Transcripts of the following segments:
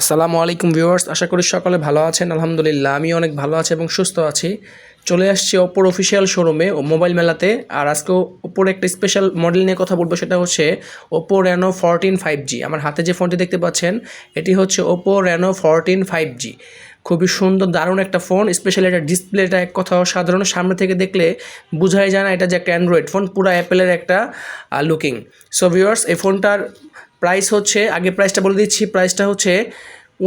আসসালামু আলাইকুম ভিউয়ার্স, আশা করি সকলে ভালো আছেন, আলহামদুলিল্লাহ। আমি অনেক ভালো আছি এবং সুস্থ আছি। চলে আসছি ওপোর অফিসিয়াল শোরুমে ও মোবাইল মেলাতে। আর আজকে ওপোর একটা স্পেশাল মডেল নিয়ে কথা বলব, সেটা হচ্ছে Oppo Reno fourteen five G আমার হাতে যে ফোনটি দেখতে পাচ্ছেন, এটি হচ্ছে Oppo Reno fourteen five G খুবই সুন্দর, দারুণ একটা ফোন স্পেশালি এটা ডিসপ্লেটা এক কথা সাধারণ সামনে থেকে দেখলে বোঝাই যায় না, এটা যে একটা অ্যান্ড্রয়েড ফোন পুরো অ্যাপেলের একটা লুকিং সো ভিউয়ার্স এই ফোনটার প্রাইস হচ্ছে, আগে প্রাইসটা বলে দিচ্ছি, প্রাইসটা হচ্ছে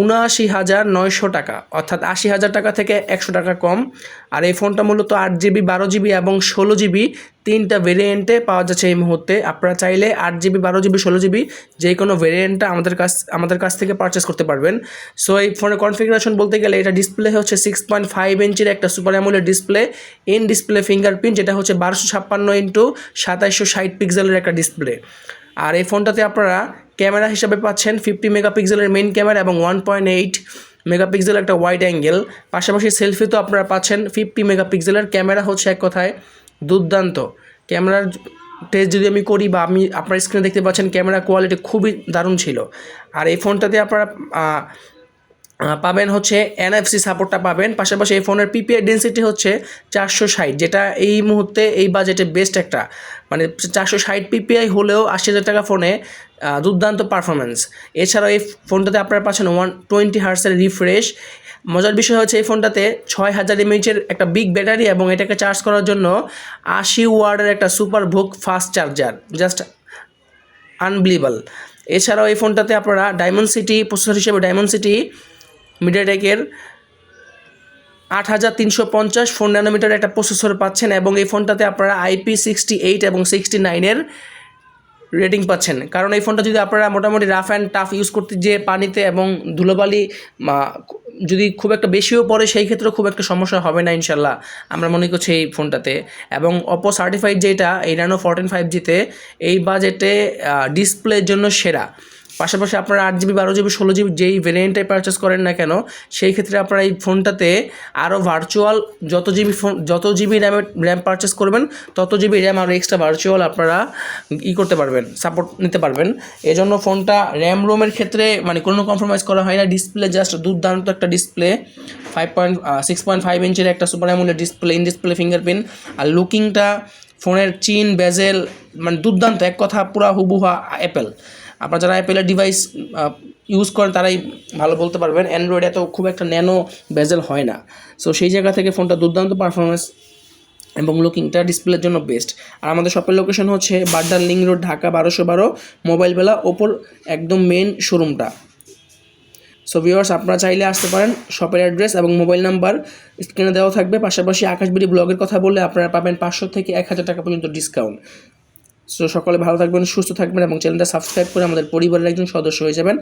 উনআশি হাজার নয়শো টাকা। অর্থাৎ আশি হাজার টাকা থেকে একশো টাকা কম। আর এই ফোনটা মূলত আট জিবি, বারো জিবি এবং ষোলো জিবি তিনটা ভেরিয়েন্টে পাওয়া যাচ্ছে এই মুহূর্তে। আপনারা চাইলে আট জিবি, বারো জিবি, ষোলো জিবি যে কোনো ভেরিয়েন্টটা আমাদের কাছ আমাদের কাছ থেকে পারচেস করতে পারবেন। সো এই ফোনের কনফিগারেশন বলতে গেলে এটা ডিসপ্লে হচ্ছে সিক্স পয়েন্ট ফাইভ ইঞ্চির একটা সুপার অ্যামুলের ডিসপ্লে ইন ডিসপ্লে ফিঙ্গারপ্রিন্ট যেটা হচ্ছে বারোশো ছাপ্পান্ন ইন্টু সাতাইশশো ষাট পিক্সেলের একটা ডিসপ্লে আর এই ফোনটাতে আপনারা ক্যামেরা হিসাবে পাচ্ছেন ফিফটি মেগাপিক্সেলের মেইন ক্যামেরা এবং ওয়ান পয়েন্ট এইট মেগাপিক্সেল একটা ওয়াইড অ্যাঙ্গেল পাশাপাশি সেলফি তো আপনারা পাচ্ছেন ফিফটি মেগাপিক্সেলের ক্যামেরা হচ্ছে এক কথায় দুর্দান্ত। ক্যামেরার টেস্ট যদি আমি করি বা আমি আপনার স্ক্রিনে দেখতে পাচ্ছেন, ক্যামেরা কোয়ালিটি খুবই দারুণ ছিল। আর এই ফোনটাতে আপনারা পাবেন হচ্ছে এনএফসি সাপোর্টটা পাবেন। পাশাপাশি এই ফোনের পিপিআই ডেন্সিটি হচ্ছে চারশো ষাট, যেটা এই মুহূর্তে এই বাজেটে বেস্ট একটা মানে চারশো ষাট পিপিআই হলেও আশি হাজার টাকা ফোনে দুর্দান্ত পারফরমেন্স এছাড়াও এই ফোনটাতে আপনারা পাচ্ছেন ওয়ান টোয়েন্টি হার্সের রিফ্রেশ মজার বিষয় হচ্ছে এই ফোনটাতে ছয় হাজার এমএইচের একটা বিগ ব্যাটারি এবং এটাকে চার্জ করার জন্য আশি ওয়ার্ডের একটা সুপার ভোক ফাস্ট চার্জার জাস্ট আনবিলিবল এছাড়াও এই ফোনটাতে আপনারা ডায়মন্ড সিটি প্রসেসর হিসেবে ডায়মন্ড সিটি মিডিয়াটেকের আট হাজার তিনশো পঞ্চাশ ফোর ন্যানোমিটার একটা প্রসেসর পাচ্ছেন এবং এই ফোনটাতে আপনারা আইপি সিক্সটি এইট এবং সিক্সটি নাইনের রেটিং পাচ্ছেন। কারণ এই ফোনটা যদি আপনারা মোটামুটি রাফ অ্যান্ড টাফ ইউজ করতে যে পানিতে এবং ধুলোবালি যদি খুব একটা বেশিও পড়ে, সেই ক্ষেত্রে খুব একটা সমস্যা হবে না ইনশাল্লাহ, আমরা মনে করছি এই ফোনটাতে। এবং অপো সার্টিফাইড যেটা, এই ন্যানো ফোরটিন ফাইভ জিতে এই বাজেটে ডিসপ্লের জন্য সেরা। পাশাপাশি আপনারা আট জিবি, বারো জিবি, ষোলো জিবি যেই ভেরিয়েন্টে পারচেস করেন না কেন, সেই ক্ষেত্রে আপনারা এই ফোনটাতে আরও ভার্চুয়াল যত জিবি ফোন যত জিবি র্যামে র্যাম পারচেস করবেন, তত জিবি র্যাম আরও এক্সট্রা ভার্চুয়াল আপনারা ই করতে পারবেন সাপোর্ট নিতে পারবেন। এজন্য ফোনটা র্যাম রোমের ক্ষেত্রে মানে কোনো কম্প্রোমাইজ করা হয় না ডিসপ্লে জাস্ট দুর্দান্ত একটা display five point six point five ইঞ্চের একটা সুপার অ্যামুলের ডিসপ্লে ইন ডিসপ্লে ফিঙ্গারপ্রিন্ট আর লুকিংটা ফোনের চিন বেজেল মানে দুর্দান্ত, এক কথা পুরা হুবুহা অ্যাপেল আপনারা যারা অ্যাপেলের ডিভাইস ইউজ করেন, তারাই ভালো বলতে পারবেন। অ্যান্ড্রয়েড এত খুব একটা ন্যানো বেজেল হয় না। সো সেই জায়গা থেকে ফোনটা দুর্দান্ত পারফরমেন্স এবং লুকিংটা ডিসপ্লের জন্য বেস্ট আর আমাদের শপের লোকেশন হচ্ছে বাড্ডার লিং রোড, ঢাকা বারোশো বারো মোবাইল বেলা ওপর একদম মেন শোরুমটা সো ভিওয়ার্স আপনারা চাইলে আসতে পারেন শপের অ্যাড্রেস এবং মোবাইল নাম্বার স্ক্রিনে দেওয়া থাকবে। পাশাপাশি আকাশবিড়ি ব্লগের কথা বললে আপনারা পাবেন পাঁচশো থেকে এক হাজার টাকা পর্যন্ত ডিসকাউন্ট সো সকলে ভালো থাকবেন, সুস্থ থাকবেন এবং চ্যানেলটা সাবস্ক্রাইব করে আমাদের পরিবারের একজন সদস্য হয়ে যাবেন।